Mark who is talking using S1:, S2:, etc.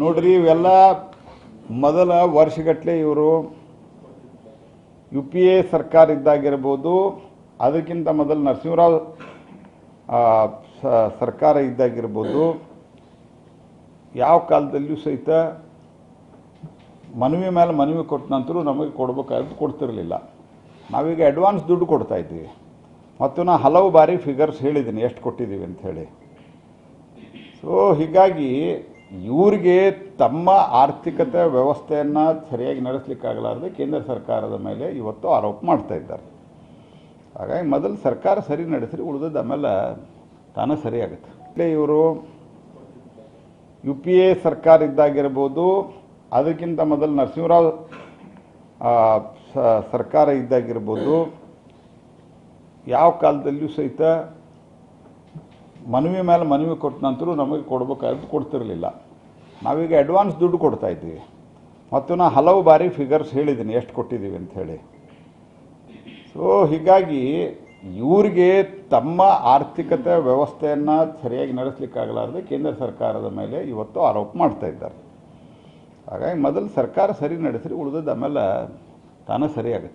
S1: ನೋಡ್ರಿ, ಇವೆಲ್ಲ ಮೊದಲ ವರ್ಷಗಟ್ಟಲೆ ಇವರು ಯು ಪಿ ಎ ಸರ್ಕಾರ ಇದ್ದಾಗಿರ್ಬೋದು ಅದಕ್ಕಿಂತ ಮೊದಲು ನರಸಿಂಹರಾವ್ ಸರ್ಕಾರ ಇದ್ದಾಗಿರ್ಬೋದು, ಯಾವ ಕಾಲದಲ್ಲಿಯೂ ಸಹಿತ ಮನವಿ ಮೇಲೆ ಮನವಿ ಕೊಟ್ಟ ನಂತರ ನಮಗೆ ಕೊಡಬೇಕಾದ್ರೆ ಕೊಡ್ತಿರಲಿಲ್ಲ. ನಾವೀಗ ಅಡ್ವಾನ್ಸ್ ದುಡ್ಡು ಕೊಡ್ತಾ ಇದ್ದೀವಿ. ಮತ್ತು ನಾ ಹಲವು ಬಾರಿ ಫಿಗರ್ಸ್ ಹೇಳಿದ್ದೀನಿ, ಎಷ್ಟು ಕೊಟ್ಟಿದ್ದೀವಿ ಅಂತ ಹೇಳಿ. ಸೊ ಹೀಗಾಗಿ ಇವ್ರಿಗೆ ತಮ್ಮ ಆರ್ಥಿಕತೆ ವ್ಯವಸ್ಥೆಯನ್ನು ಸರಿಯಾಗಿ ನಡೆಸಲಿಕ್ಕಾಗಲಾರದೆ ಕೇಂದ್ರ ಸರ್ಕಾರದ ಮೇಲೆ ಇವತ್ತು ಆರೋಪ ಮಾಡ್ತಾ ಇದ್ದಾರೆ. ಹಾಗಾಗಿ ಮೊದಲು ಸರ್ಕಾರ ಸರಿ ನಡೆಸಿರಿ ಉಳಿದದ್ದು ಆಮೇಲೆ ತಾನೇ ಸರಿಯಾಗುತ್ತೆ. ಇಲ್ಲೇ ಇವರು ಯು ಪಿ ಎ ಸರ್ಕಾರ ಇದ್ದಾಗಿರ್ಬೋದು, ಅದಕ್ಕಿಂತ ಮೊದಲು ನರಸಿಂಹರಾವ್ ಸರ್ಕಾರ ಇದ್ದಾಗಿರ್ಬೋದು, ಯಾವ ಕಾಲದಲ್ಲಿಯೂ ಸಹಿತ ಮನವಿ ಮೇಲೆ ಮನವಿ ಕೊಟ್ಟ ನಂತರ ನಮಗೆ ಕೊಡ್ಬೇಕಾದ್ದು ಕೊಡ್ತಿರಲಿಲ್ಲ. ನಾವೀಗ ಅಡ್ವಾನ್ಸ್ ದುಡ್ಡು ಕೊಡ್ತಾ ಇದ್ದೀವಿ. ಮತ್ತು ನಾನು ಹಲವು ಬಾರಿ ಫಿಗರ್ಸ್ ಹೇಳಿದ್ದೀನಿ, ಎಷ್ಟು ಕೊಟ್ಟಿದ್ದೀವಿ ಅಂತ ಹೇಳಿ. ಸೊ ಹೀಗಾಗಿ ಇವ್ರಿಗೆ ತಮ್ಮ ಆರ್ಥಿಕತೆ ವ್ಯವಸ್ಥೆಯನ್ನು ಸರಿಯಾಗಿ ನಡೆಸಲಿಕ್ಕಾಗಲಾರದೆ ಕೇಂದ್ರ ಸರ್ಕಾರದ ಮೇಲೆ ಇವತ್ತು ಆರೋಪ ಮಾಡ್ತಾ ಇದ್ದಾರೆ. ಹಾಗಾಗಿ ಮೊದಲು ಸರ್ಕಾರ ಸರಿ ನಡೆಸಿರಿ ಉಳಿದದ್ದು ಆಮೇಲೆ ತಾನೇ ಸರಿಯಾಗುತ್ತೆ.